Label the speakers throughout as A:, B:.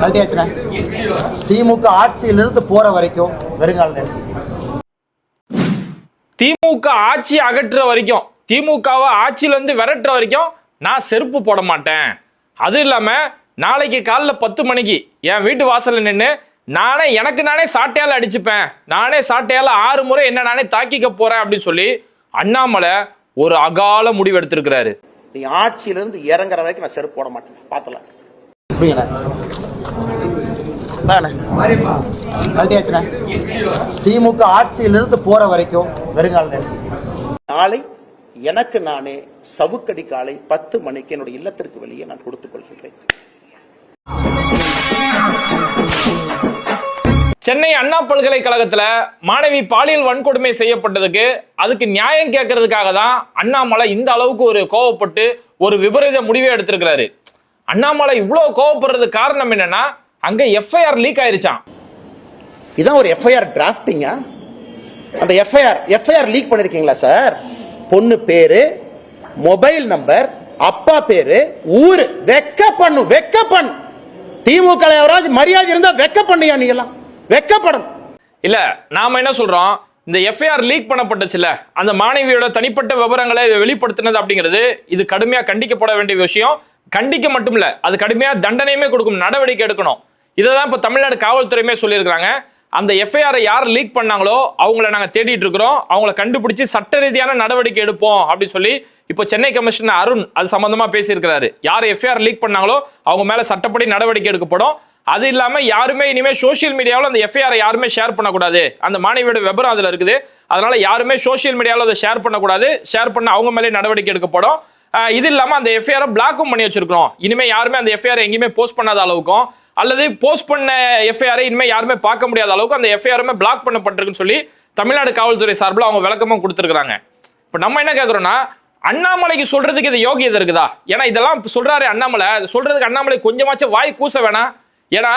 A: கழட்டியாச்சுண்ணே. திமுக ஆட்சியிலிருந்து போற வரைக்கும் வெறுங்கால்
B: திமுக ஆட்சி அகற்ற வரைக்கும் திமுகவை ஆட்சியிலேருந்து விரட்டுற வரைக்கும் நான் செருப்பு போட மாட்டேன். அது இல்லாமல் நாளைக்கு காலைல பத்து மணிக்கு என் வீட்டு வாசலில் நின்று நானே எனக்கு நானே சாட்டையால் அடிச்சுப்பேன். நானே சாட்டையால் ஆறு முறை என்ன நானே தாக்கிக்க போகிறேன் அப்படின்னு சொல்லி அண்ணாமலை ஒரு அகால முடிவு எடுத்திருக்கிறாரு
A: நீ ஆட்சியிலிருந்து இறங்குற வரைக்கும் நான் செருப்பு போட மாட்டேன். பார்த்தலாம் திமுக ஆட்சியிலிருந்து போற வரைக்கும் வெறுங்கால் நாளை எனக்கு நானே சவுக்கடி காலை பத்து மணிக்கு என்னுடைய இல்லத்திற்கு வெளியே நான் கொடுத்துக் கொள்கிறேன்
B: சென்னை அண்ணா பல்கலைக்கழகத்தில் மாணவி பாலியல் வன்கொடுமை செய்யப்பட்டதுக்கு அதுக்கு நியாயம் கேட்கறதுக்காக தான் அண்ணாமலை இந்த அளவுக்கு ஒரு கோவப்பட்டு ஒரு விபரீத முடிவை எடுத்திருக்கிறாரு. அண்ணாமலை இவ்வளோ கோவப்படுறதுக்கு காரணம் என்னன்னா அங்கே எஃப்ஐஆர் லீக் ஆயிருச்சான்
A: இதான் ஒரு எஃப்ஐஆர் டிராஃப்டிங்க அந்த எஃப்ஐஆர் எஃப்ஐஆர் லீக் பண்ணிருக்கீங்களா சார்? பொண்ணு பேரு மொபைல் நம்பர் அப்பா பேரு ஊர். வெக்க பண்ணு வெக்க பண்ணு திமுக மரியாதை இருந்தா வெக்க பண்ணியா நீ வெக்கப்படணும் இல்லை
B: இல்ல நாம என்ன சொல்றோம்? இந்த எஃப்ஐஆர் லீக் பண்ணப்பட்டுச்சுல அந்த மாணவியோட தனிப்பட்ட விவரங்களை இதை வெளிப்படுத்தினது அப்படிங்கிறது இது கடுமையாக கண்டிக்கப்பட வேண்டிய விஷயம். கண்டிக்க மட்டும் இல்லை அது கடுமையாக தண்டனையுமே கொடுக்கும் நடவடிக்கை எடுக்கணும். இதை தான் இப்போ தமிழ்நாடு காவல்துறையுமே சொல்லியிருக்கிறாங்க. அந்த எஃப்ஐஆரை யார் லீக் பண்ணாங்களோ அவங்கள நாங்கள் தேடிட்டு இருக்கிறோம். அவங்கள கண்டுபிடிச்சி சட்ட ரீதியான நடவடிக்கை எடுப்போம் அப்படின்னு சொல்லி இப்போ சென்னை கமிஷனர் அருண் அது சம்மந்தமாக பேசியிருக்கிறாரு. யார் எஃப்ஐஆர் லீக் பண்ணாங்களோ அவங்க மேலே சட்டப்படி நடவடிக்கை எடுக்கப்படும். அது இல்லாமல் யாருமே இனிமேல் சோஷியல் மீடியாவில் அந்த எஃப்ஐஆரை யாருமே ஷேர் பண்ணக்கூடாது. அந்த மாணவியோட விபரம் அதில் இருக்குது. அதனால் யாருமே சோஷியல் மீடியாவில் அதை ஷேர் பண்ணக்கூடாது. ஷேர் பண்ண அவங்க மேலே நடவடிக்கை எடுக்கப்படும். இது இல்லாமல் அந்த எஃப்ஐஆரை பிளாக்கும் பண்ணி வச்சிருக்கிறோம். இனிமேல் யாருமே அந்த எஃப்ஐஆர் எங்கேயுமே போஸ்ட் பண்ணாத அளவுக்கும் அல்லது போஸ்ட் பண்ண எஃப்ஐஆரை இனிமேல் யாருமே பார்க்க முடியாத அளவுக்கு அந்த எஃப்ஐஆருமே பிளாக் பண்ணப்பட்டிருக்குன்னு சொல்லி தமிழ்நாடு காவல்துறை சார்பில் அவங்க விளக்கமும் கொடுத்துருக்குறாங்க. இப்போ நம்ம என்ன கேட்குறோன்னா அண்ணாமலைக்கு சொல்றதுக்கு இது யோகியதை இருக்குதா? ஏன்னா இதெல்லாம் சொல்றாரு அண்ணாமலை. சொல்றதுக்கு அண்ணாமலை கொஞ்சமாச்சும் வாய் கூச வேணாம். ஏன்னா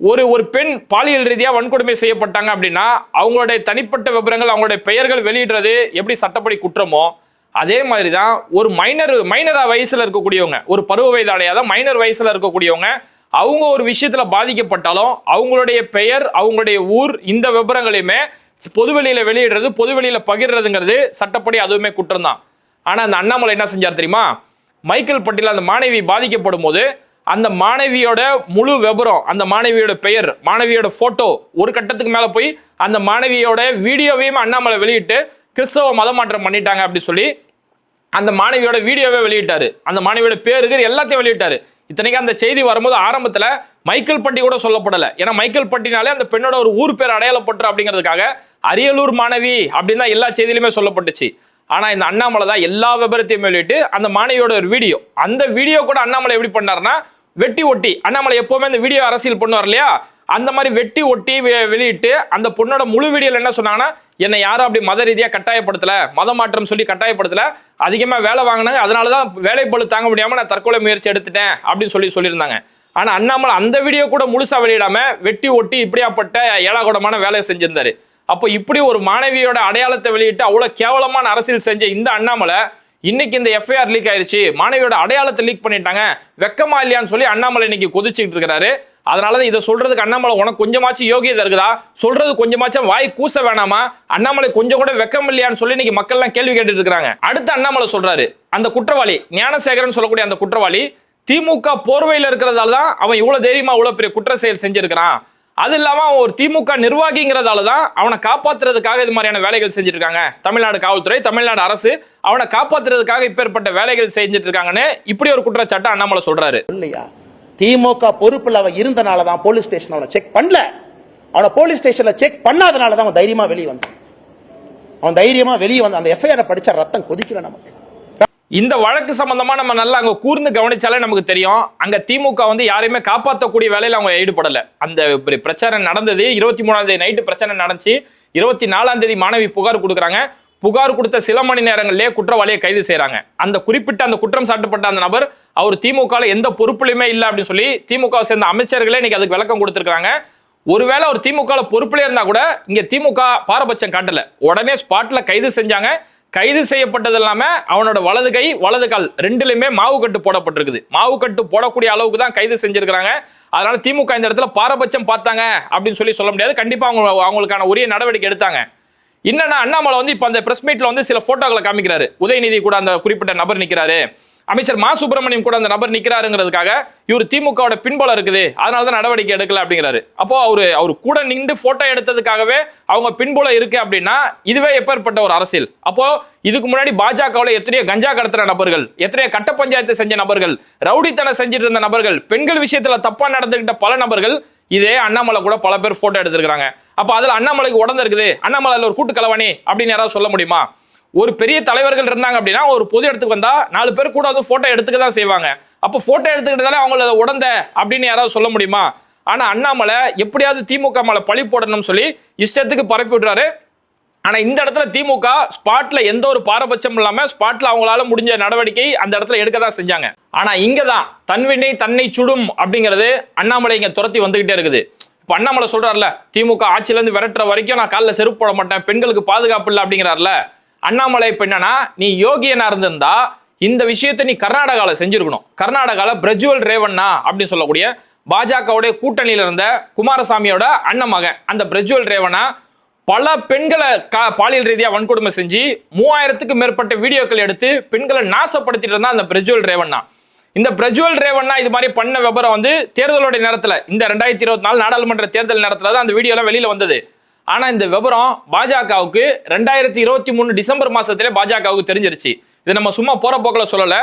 B: ஒரு ஒரு பெண் பாலியல் ரீதியாக வன்கொடுமை செய்யப்பட்டாங்க அப்படின்னா அவங்களுடைய தனிப்பட்ட விவரங்கள் அவங்களுடைய பெயர்கள் வெளியிடுறது எப்படி சட்டப்படி குற்றமோ அதே மாதிரி தான் ஒரு மைனர் மைனரா வயசில் இருக்கக்கூடியவங்க ஒரு பருவ வயது அடையாத மைனர் வயசில் இருக்கக்கூடியவங்க அவங்க ஒரு விஷயத்தில் பாதிக்கப்பட்டாலும் அவங்களுடைய பெயர் அவங்களுடைய ஊர் இந்த விவரங்களையுமே பொதுவெளியில் வெளியிடுறது பொதுவெளியில் பகிர்றதுங்கிறது சட்டப்படி அதுவுமே குற்றம் தான் ஆனால் அந்த அண்ணாமலை என்ன செஞ்சார் தெரியுமா? மைக்கேல் பட்டியல் அந்த மாணவி பாதிக்கப்படும் போது அந்த மாணவியோட முழு விபரம் அந்த மாணவியோட பெயர் மாணவியோட போட்டோ ஒரு கட்டத்துக்கு மேல போய் அந்த மாணவியோட வீடியோவையும் அண்ணாமலை வெளியிட்டு கிறிஸ்தவ மதமாற்றம் பண்ணிட்டாங்க அப்படி சொல்லி அந்த மாணவியோட வீடியோவே வெளியிட்டாரு. அந்த மாணவியோட பேருக்கு எல்லாத்தையும் வெளியிட்டாரு. இத்தனைக்கும் அந்த செய்தி வரும்போது ஆரம்பத்துல மைக்கேல் பட்டி கூட சொல்லப்படலை. ஏன்னா மைக்கேல் பட்டினாலே அந்த பெண்ணோட ஒரு ஊர் பேர் அடையாளப்பட்டு அப்படிங்கிறதுக்காக அரியலூர் மாணவி அப்படின்னு தான் எல்லா செய்தியிலுமே சொல்லப்பட்டுச்சு. ஆனால் இந்த அண்ணாமலை தான் எல்லா விபரத்தையும் வெளியிட்டு அந்த மாணவியோட ஒரு வீடியோ. அந்த வீடியோ கூட அண்ணாமலை எப்படி பண்ணாருன்னா வெட்டி ஒட்டி அண்ணாமலை எப்போவுமே இந்த வீடியோ அரசியல் பண்ணுவார் இல்லையா? அந்த மாதிரி வெட்டி ஒட்டி வெ- வெளியிட்டு அந்த பொண்ணோட முழு வீடியோவில் என்ன சொன்னாங்கன்னா என்னை யாரும் அப்படி மத ரீதியாக கட்டாயப்படுத்தலை மத மாற்றம் சொல்லி கட்டாயப்படுத்தலை அதிகமாக வேலை வாங்கினாங்க அதனாலதான் வேலை பழு தாங்க முடியாமல் நான் தற்கொலை முயற்சி எடுத்துட்டேன் அப்படின்னு சொல்லி சொல்லியிருந்தாங்க. ஆனால் அண்ணாமலை அந்த வீடியோ கூட முழுசாக வெளியிடாமல் வெட்டி ஒட்டி இப்படியாப்பட்ட ஏழாகுடமான வேலையை செஞ்சிருந்தாரு. அப்போ இப்படி ஒரு மாணவியோட அடையாளத்தை வெளியிட்டு அவ்வளோ கேவலமான அரசியல் செஞ்ச இந்த அண்ணாமலை இன்னைக்கு இந்த எஃப்ஐஆர் லீக் ஆயிருச்சு. மாணவியோட அடையாளத்தை லீக் பண்ணிட்டாங்க. வெக்கமா இல்லையான்னு சொல்லி அண்ணாமலை இன்னைக்கு கொதிச்சுட்டு இருக்கிறாரு. அதனால தான் இதை சொல்றதுக்கு அண்ணாமலை உனக்கு கொஞ்சமாச்சும் யோகியதை இருக்குதா? சொல்றது கொஞ்சமாச்சும் வாய் கூச வேணாமா? அண்ணாமலை கொஞ்சம் கூட வெக்கம் இல்லையான்னு சொல்லி இன்னைக்கு மக்கள் கேள்வி கேட்டுட்டு இருக்காங்க அடுத்து அண்ணாமலை சொல்றாரு. அந்த குற்றவாளி ஞானசேகரன் சொல்லக்கூடிய அந்த குற்றவாளி திமுக போர்வையில் இருக்கிறதால தான் அவன் இவ்வளவு தைரியமா இவ்வளவு பெரிய குற்ற செயல் செஞ்சிருக்கிறான். அது இல்லாம அவன் ஒரு திமுக நிர்வாகிங்கிறதால தான் அவனை காப்பாத்துறதுக்காக இது மாதிரியான வேலைகள் செஞ்சுட்டு இருக்காங்க தமிழ்நாடு காவல்துறை தமிழ்நாடு அரசு அவனை காப்பாத்துறதுக்காக இப்பேற்பட்ட வேலைகள் செஞ்சுட்டு இருக்காங்கன்னு இப்படி ஒரு குற்றச்சாட்டை அண்ணாமலை சொல்றாரு.
A: இல்லையா? திமுக பொறுப்புல அவன் இருந்தனால தான் போலீஸ் ஸ்டேஷன் அவனை செக் பண்ணல. அவனை போலீஸ் ஸ்டேஷனில் செக் பண்ணாதனால தான் அவன் தைரியமா வெளியே வந்தான். அவன் தைரியமா வெளியே வந்தான். அந்த எஃப்ஐஆரை படிச்ச ரத்தம் கொதிக்கல நமக்கு.
B: இந்த வழக்கு சம்பந்தமா நம்ம நல்லா அங்க கூர்ந்து கவனிச்சாலே நமக்கு தெரியும். அங்க திமுக வந்து யாரையுமே காப்பாற்றக்கூடிய வேலையில அவங்க ஈடுபடல. அந்த இப்படி பிரச்சனை நடந்தது இருபத்தி மூணாம் தேதி நைட்டு பிரச்சனை நடந்துச்சு. இருபத்தி நாலாம் தேதி மாணவி புகார் கொடுக்குறாங்க. புகார் கொடுத்த சில மணி நேரங்களிலே குற்றவாளியை கைது செய்கிறாங்க அந்த குறிப்பிட்ட அந்த குற்றம் சாட்டப்பட்ட அந்த நபர் அவர் திமுகவில் எந்த பொறுப்புலையுமே இல்லை அப்படின்னு சொல்லி திமுக சேர்ந்த அமைச்சர்களே இன்னைக்கு அதுக்கு விளக்கம் கொடுத்துருக்காங்க ஒருவேளை ஒரு திமுக பொறுப்புலேயே இருந்தால் கூட இங்கே திமுக பாரபட்சம் காட்டலை. உடனே ஸ்பாட்டில் கைது செஞ்சாங்க. கைது செய்யப்பட்டது இல்லாமல் அவனோட வலது கை வலது கால் ரெண்டுலையுமே மாவு கட்டு போடப்பட்டிருக்குது. மாவு கட்டு போடக்கூடிய அளவுக்கு தான் கைது செஞ்சிருக்கிறாங்க. அதனால திமுக இந்த இடத்துல பாரபட்சம் பார்த்தாங்க அப்படின்னு சொல்லி சொல்ல முடியாது. கண்டிப்பாக அவங்க அவங்களுக்கான உரிய நடவடிக்கை எடுத்தாங்க. என்னன்னா அண்ணாமலை வந்து இப்போ அந்த பிரஸ் மீட்ல வந்து சில போட்டோக்களை காமிக்கிறாரு. உதயநிதி கூட அந்த குறிப்பிட்ட நபர் நிற்கிறாரு அமைச்சர் மா சுப்பிரமணியம் கூட அந்த நபர் நிற்கிறாருங்கிறதுக்காக இவர் திமுகவோட பின்பலம் இருக்குது. அதனால தான் நடவடிக்கை எடுக்கல அப்படிங்கிறாரு. அப்போ அவரு அவர் கூட நின்று போட்டோ எடுத்ததுக்காகவே அவங்க பின்புலம் இருக்கு அப்படின்னா இதுவே எப்பேற்பட்ட ஒரு அரசியல். அப்போ இதுக்கு முன்னாடி பாஜகவில் எத்தனையோ கஞ்சா கடத்துற நபர்கள் எத்தனையோ கட்ட பஞ்சாயத்து செஞ்ச நபர்கள் ரவுடித்தனம் செஞ்சுட்டு இருந்த நபர்கள் பெண்கள் விஷயத்துல தப்பா நடந்துகிட்ட பல நபர்கள் இதே அண்ணாமலை கூட பல பேர் போட்டோ எடுத்திருக்கிறாங்க. அப்போ அதில் அண்ணாமலைக்கு உடந்து இருக்குது. அண்ணாமலையில் ஒரு கூட்டு கலவாணி அப்படின்னு யாராவது சொல்ல முடியுமா? ஒரு பெரிய தலைவர்கள் இருந்தாங்க அப்படின்னா ஒரு பொது இடத்துக்கு வந்தா நாலு பேர் கூட வந்து போட்டோ எடுத்துக்க தான் செய்வாங்க. அப்போ போட்டோ எடுத்துக்கிட்டதால அவங்கள உடந்த அப்படின்னு யாராவது சொல்ல முடியுமா? ஆனா அண்ணாமலை எப்படியாவது திமுக மேல பழி போடணும்னு சொல்லி இஷ்டத்துக்கு பரப்பி விடுறாரு ஆனா இந்த இடத்துல திமுக ஸ்பாட்ல எந்த ஒரு பாரபட்சம் இல்லாம ஸ்பாட்ல அவங்களால முடிஞ்ச நடவடிக்கை அந்த இடத்துல எடுக்க தான் செஞ்சாங்க. ஆனா இங்க தான் தன்வினை தன்னை சுடும் அப்படிங்கிறது அண்ணாமலை இங்க துரத்தி வந்துகிட்டே இருக்குது. இப்போ அண்ணாமலை சொல்றாருல திமுக ஆட்சியிலேருந்து விரட்டுற வரைக்கும் நான் காலில் செருப்பு போட மாட்டேன் பெண்களுக்கு பாதுகாப்பு இல்லை அப்படிங்கிறாருல. அண்ணாமலை இப்போ என்னன்னா நீ யோகியனா இருந்திருந்தா இந்த விஷயத்தை நீ கர்நாடகாவில் செஞ்சுருக்கணும். கர்நாடகாவில் பிரஜுவல் ரேவண்ணா அப்படின்னு சொல்லக்கூடிய பாஜகவுடைய கூட்டணியில் இருந்த குமாரசாமியோட அண்ணன் மகன் அந்த பிரஜுவல் ரேவண்ணா பல பெண்களை கா பாலியல் ரீதியாக வன்கொடுமை செஞ்சு மூவாயிரத்துக்கு மேற்பட்ட வீடியோக்கள் எடுத்து பெண்களை நாசப்படுத்திட்டு இருந்தா அந்த பிரஜுவல் ரேவண்ணா. இந்த பிரஜுவல் ரேவண்ணா இது மாதிரி பண்ண விபரம் வந்து தேர்தலோட நேரத்தில் இந்த ரெண்டாயிரத்தி இருபத்தி நாலு நாடாளுமன்ற தேர்தல் நேரத்தில் தான் அந்த வீடியோலாம் வெளியில் வந்தது. ஆனா இந்த விவரம் பாஜகவுக்கு ரெண்டாயிரத்தி இருபத்தி மூணு டிசம்பர் மாசத்திலே பாஜகவுக்கு தெரிஞ்சிருச்சு. இது நம்ம சும்மா போற போக்கில் சொல்லல.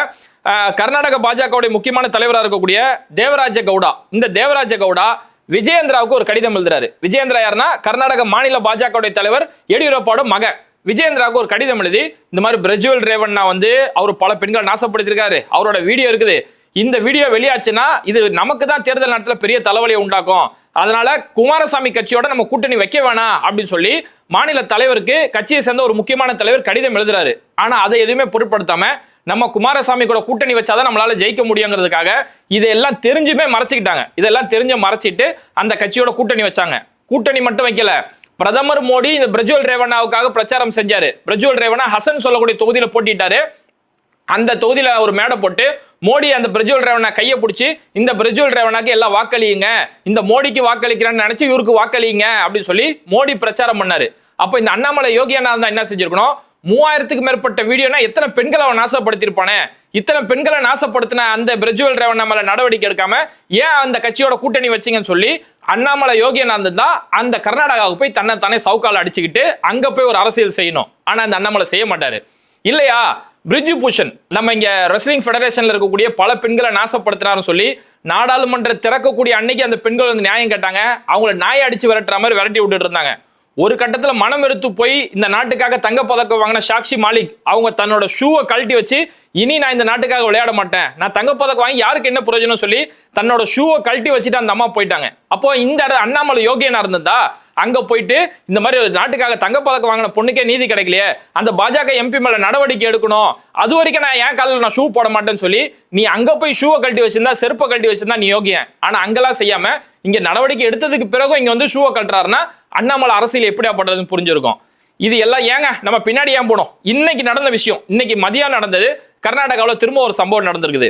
B: கர்நாடக பாஜகவுடைய முக்கியமான தலைவராக இருக்கக்கூடிய தேவராஜ கவுடா. இந்த தேவராஜ கவுடா விஜயேந்திராவுக்கு ஒரு கடிதம் எழுதுறாரு. விஜயேந்திரா யாருன்னா கர்நாடக மாநில பாஜகவுடைய தலைவர் எடியூரப்பாவோட மகன். விஜயேந்திராவுக்கு ஒரு கடிதம் எழுதி இந்த மாதிரி பிரஜுவல் ரேவண்ணா வந்து அவர் பல பெண்கள் நாசப்படுத்திருக்காரு அவரோட வீடியோ இருக்குது. இந்த வீடியோ வெளியாச்சுன்னா இது நமக்கு தான் தேர்தல் நேரத்தில் பெரிய தலைவலியை உண்டாக்கும். அதனால குமாரசாமி கட்சியோட நம்ம கூட்டணி வைக்க வேணாம் அப்படின்னு சொல்லி மாநில தலைவருக்கு கட்சியை சேர்ந்த ஒரு முக்கியமான தலைவர் கடிதம் எழுதுறாரு. ஆனா அதை எதுவுமே பொருட்படுத்தாம நம்ம குமாரசாமி கூட கூட்டணி வச்சாதான் நம்மளால ஜெயிக்க முடியுங்கிறதுக்காக இதெல்லாம் தெரிஞ்சுமே மறைச்சிக்கிட்டாங்க. இதெல்லாம் தெரிஞ்சு மறைச்சிட்டு அந்த கட்சியோட கூட்டணி வச்சாங்க. கூட்டணி மட்டும் வைக்கல. பிரதமர் மோடி இந்த பிரஜுவல் ரேவண்ணாவுக்காக பிரச்சாரம் செஞ்சாரு. பிரஜுவல் ரேவண்ணா ஹசன் சொல்லக்கூடிய தொகுதியில போட்டிட்டாரு அந்த தொகுதியில் ஒரு மேடை போட்டு மோடி அந்த பிரஜுவல் ரேவனா கையை பிடிச்சி இந்த பிரஜுவல் ரேவனாக்கு எல்லாம் வாக்களியுங்க. இந்த மோடிக்கு வாக்களிக்கிறேன்னு நினச்சி இவருக்கு வாக்களியுங்க அப்படின்னு சொல்லி மோடி பிரச்சாரம் பண்ணார். அப்போ இந்த அண்ணாமலை யோகியானா தான் என்ன செஞ்சிருக்கணும்? மூவாயிரத்துக்கு மேற்பட்ட வீடியோனா எத்தனை பெண்களை அவன் நாசப்படுத்திருப்பானே இத்தனை பெண்களை நாசப்படுத்தின அந்த பிரஜுவல் ரேவன் மேல நடவடிக்கை எடுக்காம ஏன் அந்த கட்சியோட கூட்டணி வச்சிங்கன்னு சொல்லி அண்ணாமலை யோகியநாதன் தான் அந்த கர்நாடகாவுக்கு போய் தன்னை தானே சவுக்கால அடிச்சுக்கிட்டு அங்க போய் ஒரு அரசியல் செய்யணும். ஆனா அந்த அண்ணாமலை செய்ய மாட்டாரு. இல்லையா? பிரிட்ஜு பூஷன். நம்ம இங்க ரெஸ்லிங் ஃபெடரேஷன்ல இருக்கக்கூடிய பல பெண்களை நாசப்படுத்தினாருன்னு சொல்லி நாடாளுமன்ற திறக்கக்கூடிய அன்னைக்கு அந்த பெண்கள் வந்து நியாயம் கேட்டாங்க. அவங்கள நாயை அடிச்சு விரட்டுற மாதிரி விரட்டி விட்டுட்டு இருந்தாங்க. ஒரு கட்டத்தில் மனம் வெறுத்து போய் இந்த நாட்டுக்காக தங்க பதக்கம் வாங்கின சாக்ஷி மாலிக் அவங்க தன்னோட ஷூவை கழட்டி வச்சு இனி நான் இந்த நாட்டுக்காக விளையாட மாட்டேன். நான் தங்க பதக்கம் வாங்கி யாருக்கு என்ன பிரயோஜனம் சொல்லி தன்னோட ஷூவை கழட்டி வச்சுட்டு அந்த அம்மா போயிட்டாங்க. அப்போ இந்த இடம் அண்ணாமலை யோகியனா இருந்ததா அங்க போயிட்டு இந்த மாதிரி ஒரு நாட்டுக்காக தங்கப்பதக்கம் வாங்கின பொண்ணுக்கே நீதி கிடைக்கலையே அந்த பாஜக எம்பி மேல நடவடிக்கை எடுக்கணும். அது வரைக்கும் நான் ஏன் காலில் நான் ஷூ போட மாட்டேன்னு சொல்லி நீ அங்க போய் ஷூவை கழட்டி வச்சிருந்தா செருப்பை கழட்டி வச்சிருந்தா நீ யோகியன். ஆனா அங்கெல்லாம் செய்யாம இங்க நடவடிக்கை எடுத்ததுக்கு பிறகும் இங்க வந்து ஷூவை கட்டுறாருன்னா அண்ணாமலை அரசியல் எப்படியா புரிஞ்சிருக்கும். இது எல்லாம் ஏங்க நம்ம பின்னாடி ஏன் போனோம்? இன்னைக்கு நடந்த விஷயம் இன்னைக்கு மதியம் நடந்தது கர்நாடகாவில் திரும்ப ஒரு சம்பவம் நடந்திருக்குது.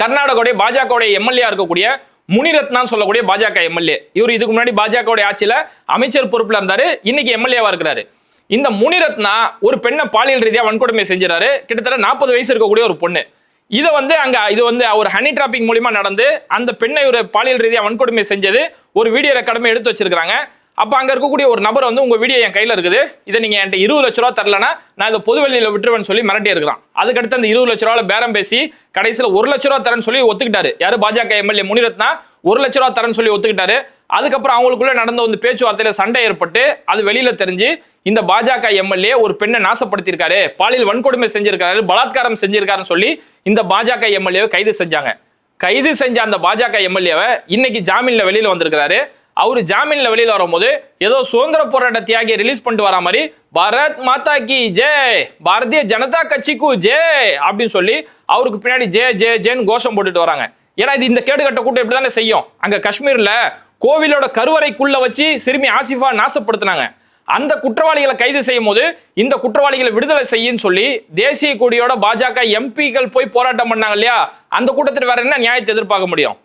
B: கர்நாடகாவுடைய பாஜகவுடைய எம்எல்ஏ இருக்கக்கூடிய முனிரத்னான்னு சொல்லக்கூடிய பாஜக எம்எல்ஏ. இவர் இதுக்கு முன்னாடி பாஜகவுடைய ஆட்சியில் அமைச்சர் பொறுப்பில் இருந்தார் இன்னைக்கு எம்எல்ஏவா இருக்கிறாரு. இந்த முனிரத்னா ஒரு பெண்ணை பாலியல் ரீதியாக வன்கொடுமை செஞ்சுறாரு கிட்டத்தட்ட நாற்பது வயசு இருக்கக்கூடிய ஒரு பொண்ணு. இதை வந்து அங்கே இது வந்து ஒரு ஹனி டிராப்பிங் மூலியமாக நடந்து அந்த பெண்ணை ஒரு பாலியல் ரீதியாக வன்கொடுமை செஞ்சது ஒரு வீடியோ ரெக்கார்டுமே எடுத்து வச்சிருக்கிறாங்க. அப்போ அங்கே இருக்கக்கூடிய ஒரு நபர் வந்து உங்கள் வீடியோ என் கையில் இருக்குது. இதை நீங்கள் என்கிட்ட இருபது லட்ச ரூபா தரலன்னா நான் இதை பொது வெளியில் விட்டுருவேன்னு சொல்லி மிரட்டி இருக்கிறான். அதுக்கடுத்து அந்த இருபது லட்ச ரூபாவில் பேரம் பேசி கடைசியில் ஒரு லட்ச ரூபா தரேன்னு சொல்லி ஒத்துக்கிட்டாரு. யார்? பாஜக எம்எல்ஏ முனிரத்னா ஒரு லட்ச ரூபா தரேன்னு சொல்லி ஒத்துக்கிட்டாரு. அதுக்கப்புறம் அவங்களுக்குள்ள நடந்த வந்து பேச்சுவார்த்தையில் சண்டை ஏற்பட்டு அது வெளியில தெரிஞ்சு இந்த பாஜக எம்எல்ஏ ஒரு பெண்ணை நாசப்படுத்தியிருக்காரு. பாலியல் வன்கொடுமை செஞ்சிருக்காரு பலாத்காரம் செஞ்சிருக்காருன்னு சொல்லி இந்த பாஜக எம்எல்ஏவை கைது செஞ்சாங்க. கைது செஞ்ச அந்த பாஜக எம்எல்ஏவை இன்னைக்கு ஜாமீன்ல வெளியில வந்திருக்கிறாரு. அவர் ஜாமீன்ல வெளியில் வரும்போது ஏதோ சுதந்திர போராட்ட தியாகியை ரிலீஸ் பண்ணிட்டு வர மாதிரி பாரத் மாதா கி ஜே பாரதிய ஜனதா கட்சிக்கு ஜே அப்படின்னு சொல்லி அவருக்கு பின்னாடி ஜே ஜே ஜேன்னு கோஷம் போட்டுட்டு வராங்க. ஏன்னா இது இந்த கேடுகட்ட கூட்டம் இப்படி தானே செய்யும். அங்க காஷ்மீர்ல கோவிலோட கருவறைக்குள்ள வச்சு சிறுமி ஆசிஃபா நாசப்படுத்தினாங்க. அந்த குற்றவாளிகளை கைது செய்யும் போது இந்த குற்றவாளிகளை விடுதலை செய்யுன்னு சொல்லி தேசிய கொடியோட பாஜக எம்பிக்கள் போய் போராட்டம் பண்ணாங்க இல்லையா? அந்த கூட்டத்தில் வேற என்ன நியாயத்தை எதிர்பார்க்க முடியும்?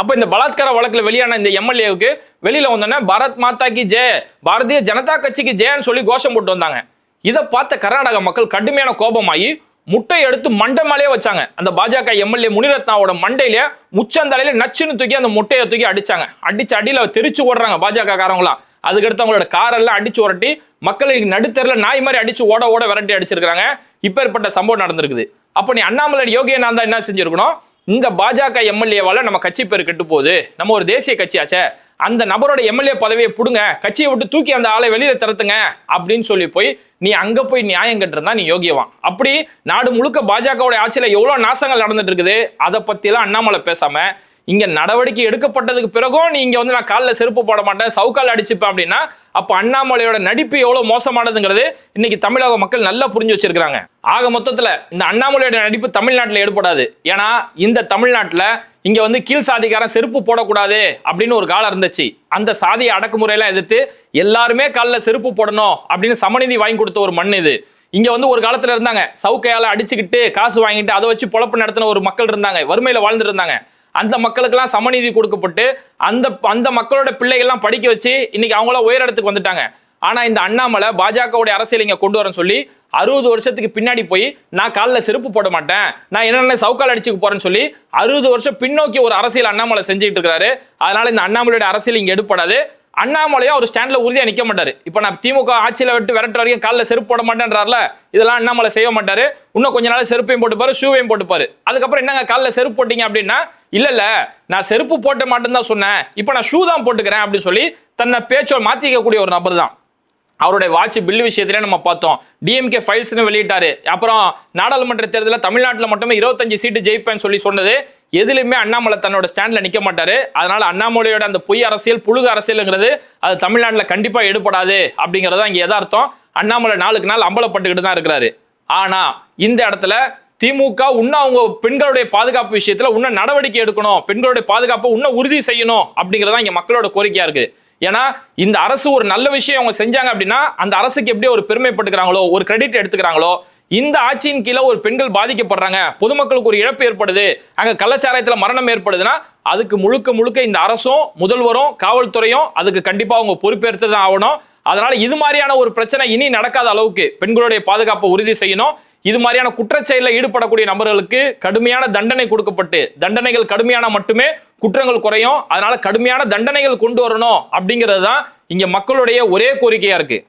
B: அப்ப இந்த பலாத்கார வழக்குல வெளியான இந்த எம்எல்ஏவுக்கு வெளியில வந்தோன்னே பாரத் மாதா கி ஜெய பாரதிய ஜனதா கட்சிக்கு ஜெயன்னு சொல்லி கோஷம் போட்டு வந்தாங்க. இதை பார்த்த கர்நாடக மக்கள் கடுமையான கோபமாகி முட்டை எடுத்து மண்டை மேலேயே வச்சாங்க. அந்த பாஜக எம்எல்ஏ முனிரத்னாவோட மண்டையில முச்சந்தலையில நச்சுன்னு தூக்கி அந்த முட்டையை தூக்கி அடிச்சாங்க. அடிச்சு அடியில தெரிச்சு ஓடுறாங்க பாஜக காரங்களாம் அதுக்கடுத்து அவங்களோட காரெல்லாம் அடிச்சு உரட்டி மக்களுக்கு நடுத்தரில் நாய் மாதிரி அடிச்சு ஓட ஓட விரட்டி அடிச்சிருக்காங்க இப்பேற்பட்ட சம்பவம் நடந்திருக்குது. அப்ப நீ அண்ணாமலை யோகியநாதா என்ன செஞ்சிருக்கணும்? இந்த பாஜக எம்எல்ஏவால நம்ம கட்சி பேர் கெட்டு போகுது. நம்ம ஒரு தேசிய கட்சியாச்சே. அந்த நபரோட எம்எல்ஏ பதவியை பிடுங்க. கட்சியை விட்டு தூக்கி அந்த ஆளை வெளியில திறத்துங்க அப்படின்னு சொல்லி போய் நீ அங்க போய் நியாயம் கட்டுறதா நீ யோகியவான். அப்படி நாடு முழுக்க பாஜகவுடைய ஆட்சியில எவ்வளவு நாசங்கள் நடந்துட்டு இருக்குது? அதை பத்தியெல்லாம் அண்ணாமலை பேசாம இங்க நடவடிக்கை எடுக்கப்பட்டதுக்கு பிறகும் நீ வந்து நான் காலில் செருப்பு போட மாட்டேன் சவுக்கால் அடிச்சுப்பேன் அப்படின்னா அப்ப அண்ணாமலையோட நடிப்பு எவ்வளவு மோசமானதுங்கிறது இன்னைக்கு தமிழக மக்கள் நல்லா புரிஞ்சு வச்சிருக்காங்க ஆக மொத்தத்துல இந்த அண்ணாமலையோட நடிப்பு தமிழ்நாட்டில் ஏற்படாது. ஏன்னா இந்த தமிழ்நாட்டில் இங்க வந்து கீழ் சாதிக்காரன் செருப்பு போடக்கூடாது அப்படின்னு ஒரு காலம் இருந்துச்சு. அந்த சாதியை அடக்குமுறையெல்லாம் எதிர்த்து எல்லாருமே காலில் செருப்பு போடணும் அப்படின்னு சமநிதி வாங்கி கொடுத்த ஒரு மண் இது. இங்க வந்து ஒரு காலத்துல இருந்தாங்க. சவுக்கையால அடிச்சுக்கிட்டு காசு வாங்கிட்டு அதை வச்சு பொழப்பு நடத்தின ஒரு மக்கள் இருந்தாங்க. வறுமையில வாழ்ந்துட்டு இருந்தாங்க. அந்த மக்களுக்கெல்லாம் சமநீதி கொடுக்கப்பட்டு அந்த அந்த மக்களோட பிள்ளைகள்லாம் படிக்க வச்சு இன்னைக்கு அவங்களாம் உயரிடத்துக்கு வந்துட்டாங்க. ஆனா இந்த அண்ணாமலை பாஜகவுடைய அரசியல் இங்க கொண்டு வரேன்னு சொல்லி அறுபது வருஷத்துக்கு பின்னாடி போய் நான் காலில் செருப்பு போட மாட்டேன். நான் என்னென்ன சவுக்கால் அடிச்சுக்க போறேன்னு சொல்லி அறுபது வருஷம் பின்னோக்கி ஒரு அரசியல் அண்ணாமலை செஞ்சுட்டு இருக்கிறாரு. அதனால இந்த அண்ணாமலையோட அரசியல் இங்க எடுப்படாது. அண்ணாமலையும் ஒரு ஸ்டாண்டில் உறுதியாக நிற்க மாட்டார். இப்போ நான் திமுக ஆட்சியில் விட்டு விரட்டுற வரைக்கும் காலில் செருப்பு போட மாட்டேன்றார்ல இதெல்லாம் அண்ணாமலை செய்ய மாட்டார். இன்னும் கொஞ்ச நாள் செருப்பையும் போட்டுப்பாரு ஷூவையும் போட்டுப்பார். அதுக்கப்புறம் என்னங்க காலில் செருப்பு போட்டீங்க அப்படின்னா இல்லை இல்லை நான் செருப்பு போட்ட மாட்டேன்னு தான் சொன்னேன். இப்போ நான் ஷூ தான் போட்டுக்கிறேன் அப்படின்னு சொல்லி தன்னை பேச்சோ மாற்றிக்கக்கூடிய ஒரு நபர் தான். அவருடைய வாட்ச் பில்லு விஷயத்திலே நம்ம பார்த்தோம். டிஎம்கே ஃபைல்ஸ்னு வெளியிட்டாரு. அப்புறம் நாடாளுமன்ற தேர்தலில் தமிழ்நாட்டில் மட்டுமே இருபத்தஞ்சு சீட்டு ஜெயிப்பேன்னு சொல்லி சொன்னது. எதுலையுமே அண்ணாமலை தன்னோட ஸ்டாண்ட்ல நிக்க மாட்டாரு. அதனால அண்ணாமலையோட அந்த பொய் அரசியல் புழுக அரசியலுங்கிறது அது தமிழ்நாட்டில் கண்டிப்பா எடுபடாது அப்படிங்கிறது தான் இங்க எதார்த்தம் அண்ணாமலை நாளுக்கு நாள் அம்பலப்பட்டுக்கிட்டு தான் இருக்கிறாரு. ஆனா இந்த இடத்துல திமுக இன்னும் அவங்க பெண்களுடைய பாதுகாப்பு விஷயத்துல இன்னும் நடவடிக்கை எடுக்கணும். பெண்களுடைய பாதுகாப்பை இன்னும் உறுதி செய்யணும் அப்படிங்கறதா இங்க மக்களோட கோரிக்கையா இருக்கு. ஏன்னா இந்த அரசு ஒரு நல்ல விஷயம் அவங்க செஞ்சாங்க அப்படின்னா அந்த அரசுக்கு எப்படி ஒரு பெருமைப்பட்டுக்கிறாங்களோ ஒரு கிரெடிட் எடுத்துக்கிறாங்களோ இந்த ஆட்சியின் கீழே ஒரு பெண்கள் பாதிக்கப்படுறாங்க. பொதுமக்களுக்கு ஒரு இழப்பு ஏற்படுது. அங்க கள்ளச்சாராயத்தில் மரணம் ஏற்படுதுன்னா அதுக்கு முழுக்க முழுக்க இந்த அரசும் முதல்வரும் காவல்துறையும் அதுக்கு கண்டிப்பா அவங்க பொறுப்பேற்று தான் ஆகணும். அதனால இது மாதிரியான ஒரு பிரச்சனை இனி நடக்காத அளவுக்கு பெண்களுடைய பாதுகாப்பை உறுதி செய்யணும். இது மாதிரியான குற்றச்செயலில் ஈடுபடக்கூடிய நபர்களுக்கு கடுமையான தண்டனை கொடுக்கப்பட்டு தண்டனைகள் கடுமையான மட்டுமே குற்றங்கள் குறையும். அதனால கடுமையான தண்டனைகள் கொண்டு வரணும் அப்படிங்கிறது தான் இங்க மக்களுடைய ஒரே கோரிக்கையா இருக்கு.